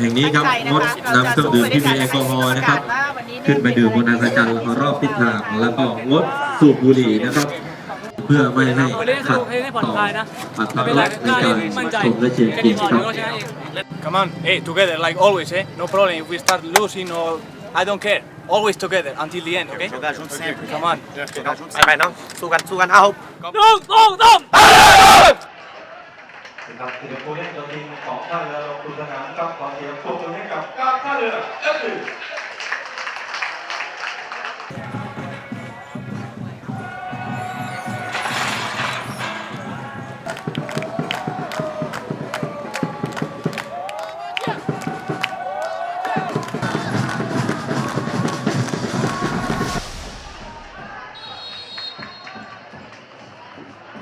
อย่างนี้ครับงดนำเครื่องดื่มที่มีแอลกอฮอล์นะครับ ขึ้นไปดื่มบนอัศจรรย์รอบทิศทางแล้วก็งดสูบบุหรี่นะครับ เพื่อไม่ให้ขัดต่ออัตลักษณ์ในการชมและเชียร์เกมครับ Come on, hey, together like always, eh? No problem if we start losing or I don't care. Always together until the end, okay? Come on. ไปไปน้องสู้กันสู้กันเอาน นะครับทีมผู้เล่นตัวทีมของท่าเรือลงทุนสนามครับขอเสียงปรบมือให้กับการท่าเรือเอฟซี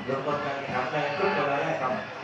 เริ่มต้นการแข่งขันในครึ่งเวลาแรกครับ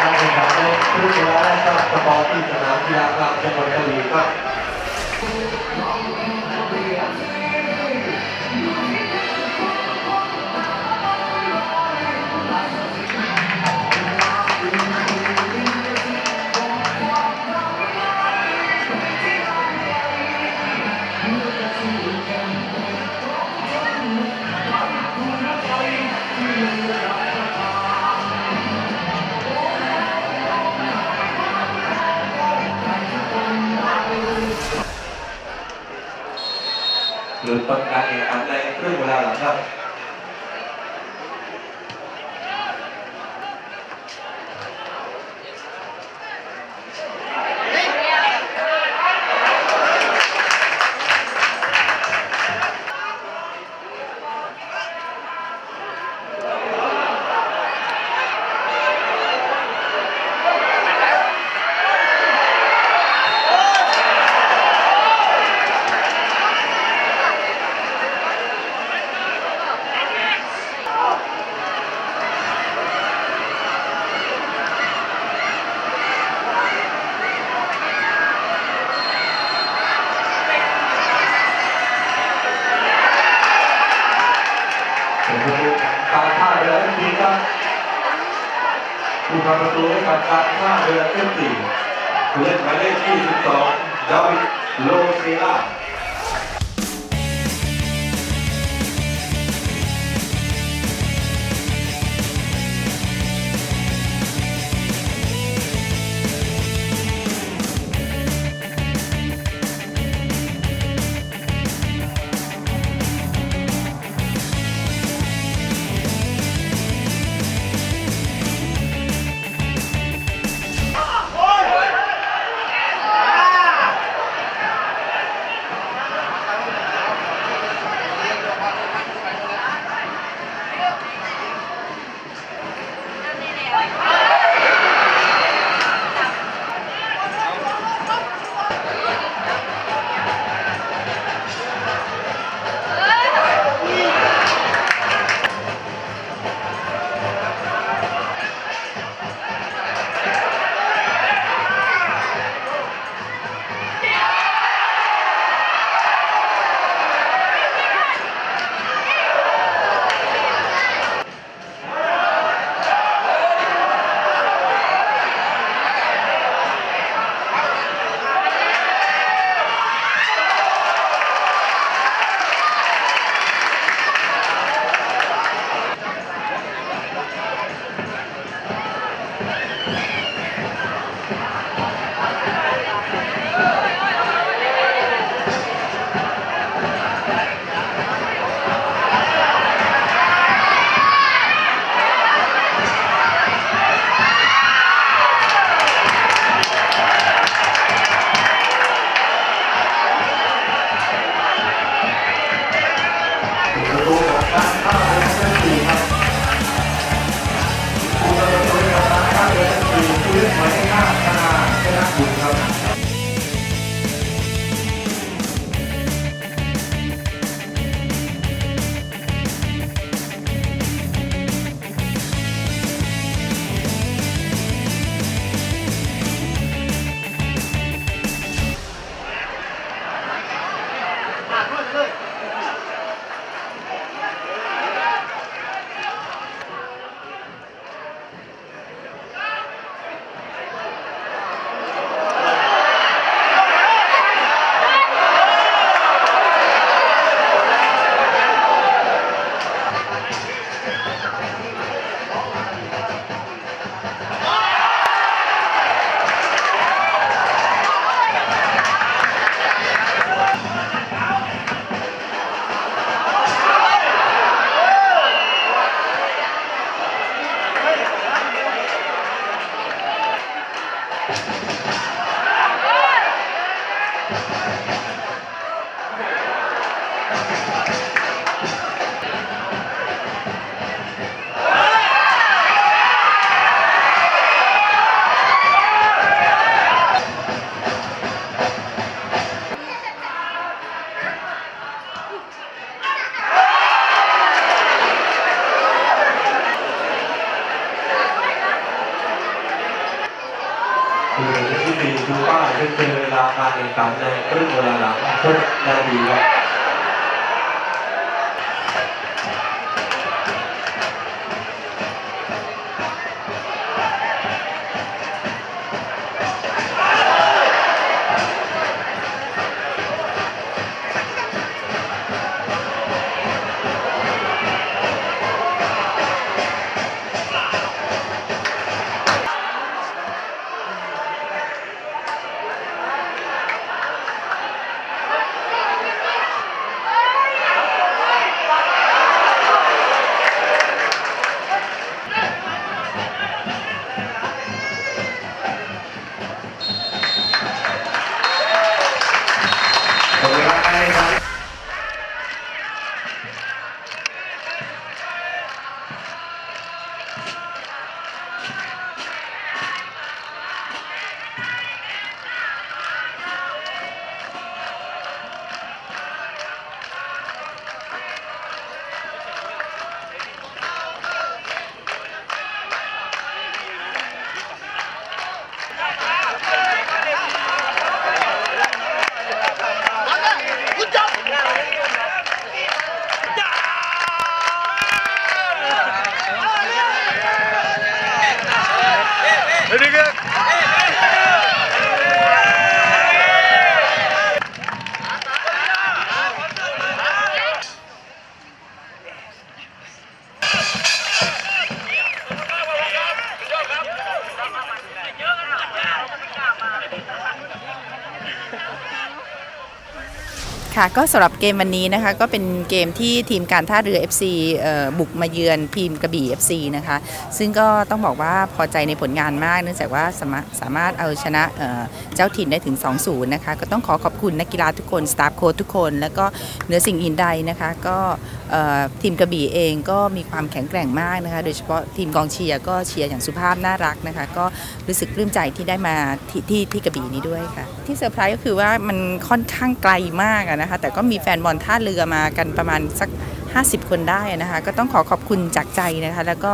เป็นเวลาการแข่งขันในครึ่งเวลาแรกครับสปอร์ตที่สนามกีฬากลางจังหวัดกระบี่ค รับหรือต้นการแข่งขันในครึ่งเวลาหลังครับ การท่าเรือเอฟซีครับผู้ทำประตูให้กับการท่าเรือเอฟซีผู้เล่นหมายเลขที่ 22ดาวิดโลเซล่า ค่ะก็สำหรับเกมวันนี้นะคะก็เป็นเกมที่ทีมการท่าเรือ FC เอ่อบุกมาเยือนทีมกระบี่ FC นะคะซึ่งก็ต้องบอกว่าพอใจในผลงานมาก เนื่องจากว่าสามารถสามารถเอาชนะเอ่อเจ้าถิ่นได้ถึง 2-0 นะคะก็ต้องขอขอบคุณนักกีฬาทุกคน สตาฟโค้ชทุกคน แล้วก็เหนือสิ่งอื่นใดนะคะก็ ทีมกระบี่เองก็มีความแข็งแกร่งมากนะคะ โดยเฉพาะทีมกองเชียร์ก็เชียร์อย่างสุภาพน่ารักนะคะ ก็รู้สึกปลื้มใจที่ได้มาที่ที่ที่กระบี่นี้ด้วยค่ะ ที่เซอร์ไพรส์ก็คือว่ามันค่อนข้างไกลมากนะคะ แต่ก็มีแฟนบอลท่าเรือมากันประมาณสัก 50 คนได้นะคะ ก็ต้องขอขอบคุณจากใจนะคะ แล้วก็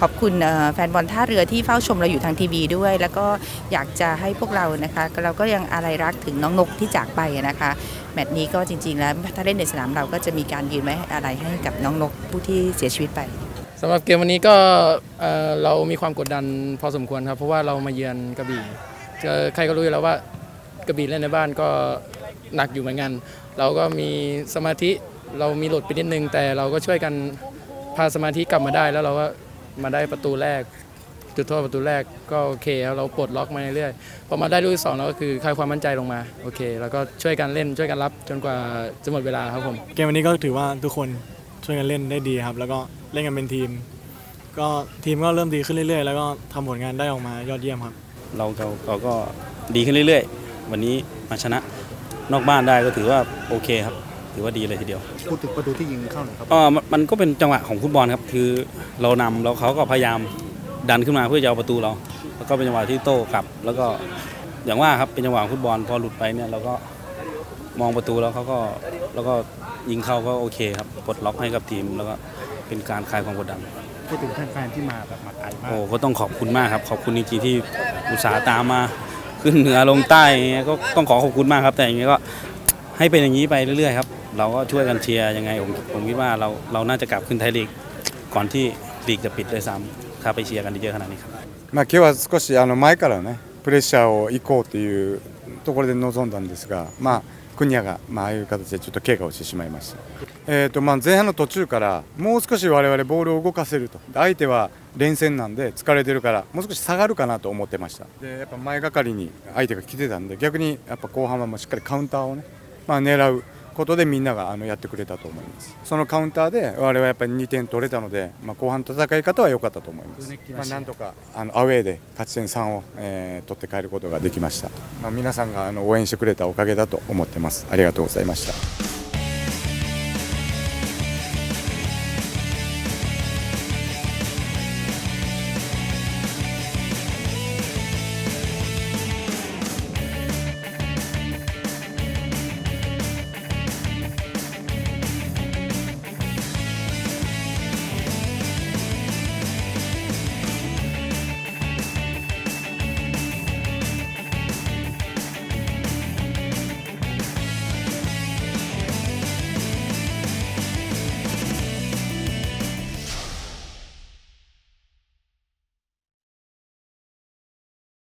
ขอบคุณแฟนบอลท่าเรือที่เฝ้าชมเราอยู่ทางทีวีด้วย แล้วก็อยากจะให้พวกเรานะคะเราก็ยังอะไรรักถึงน้องนกที่จากไปนะคะ แมตช์นี้ก็จริง ๆ แล้วถ้าเล่นในสนามเราก็จะมีการยืนไว้อะไรให้กับน้องนกผู้ที่เสียชีวิตไปสำหรับเกมวันนี้ก็เอ่อเรามีความกดดันพอสมควรครับ เพราะว่าเรามาเยือนกระบี่ใครก็รู้อยู่แล้วว่ากระบี่เล่นในบ้านก็หนักอยู่เหมือนกัน เราก็มีสมาธิ เรามีหลุดไปนิดนึง แต่เราก็ช่วยกันพาสมาธิกลับมาได้ แล้วเราก็มาได้ประตูแรก จุดโทษประตูแรกก็โอเคครับเราปลดล็อกมาเรื่อยๆพอมาได้ลูกที่สองเราก็คือคลายความมั่นใจลงมาโอเค แล้วก็ช่วยกันเล่นช่วยกันรับจนกว่าจะหมดเวลาครับผม เกมวันนี้ก็ถือว่าทุกคนช่วยกันเล่นได้ดีครับ แล้วก็เล่นกันเป็นทีม ก็ทีมก็เริ่มดีขึ้นเรื่อยๆ แล้วก็ทำผลงานได้ออกมายอดเยี่ยมครับ เราเราเราก็ดีขึ้นเรื่อยๆ วันนี้มาชนะนอกบ้านได้ก็ถือว่าโอเคครับ ถือว่าดีเลยทีเดียวพูดถึงประตูที่ยิงเข้าหน่อยครับก็มันมันก็เป็นจังหวะของฟุตบอลครับ คือเรานำแล้วเขาก็พยายามดันขึ้นมาเพื่อจะเอาประตูเรา แล้วก็เป็นจังหวะที่โต้กลับ แล้วก็อย่างว่าครับเป็นจังหวะของฟุตบอลพอหลุดไปเนี่ยเราก็มองประตูแล้วเขาก็แล้วก็ยิงเข้าก็โอเคครับปลดล็อกให้กับทีม แล้วก็เป็นการคลายความกดดันพูดถึงแฟนๆที่มาแบบมาไกลมากโอ้ก็ต้องขอบคุณมากครับ ขอบคุณจริงๆที่อุตส่าห์ตามมาขึ้นเหนือลงใต้อย่างเงี้ยก็ต้องขอขอบคุณมากครับ แต่อย่างเงี้ยก็ให้เป็นอย่างนี้ไปเรื่อยๆครับ เราก็ช่วยกันเชียร์ยังไงผมผมคิดว่าเราเราน่าจะกลับขึ้นไทยลีกก่อนที่ลีกจะปิดด้วยซ้ำถ้าไปเชียร์กันเยอะขนาดนี้ครับ まあ、今日は少しあの前からねプレッシャーを行こうというところで臨んだんですが、まあ、クニャが、まあああいう形でちょっと怪我をしてしまいました、えーとまあ、前半の途中からもう少し我々ボールを動かせると相手は連戦なんで疲れてるからもう少し下がるかなと思ってましたでやっぱ前がかりに相手が来てたんで逆にやっぱ後半はもうしっかりカウンターをね、まあ、狙う ことでみんながあのやってくれたと思います。そのカウンターで我々はやっぱり2点取れたので、まあ、後半の戦い方は良かったと思います、まあ、なんとかあのアウェーで勝ち点3を、えー取って帰ることができました、まあ、皆さんがあの応援してくれたおかげだと思ってます。ありがとうございました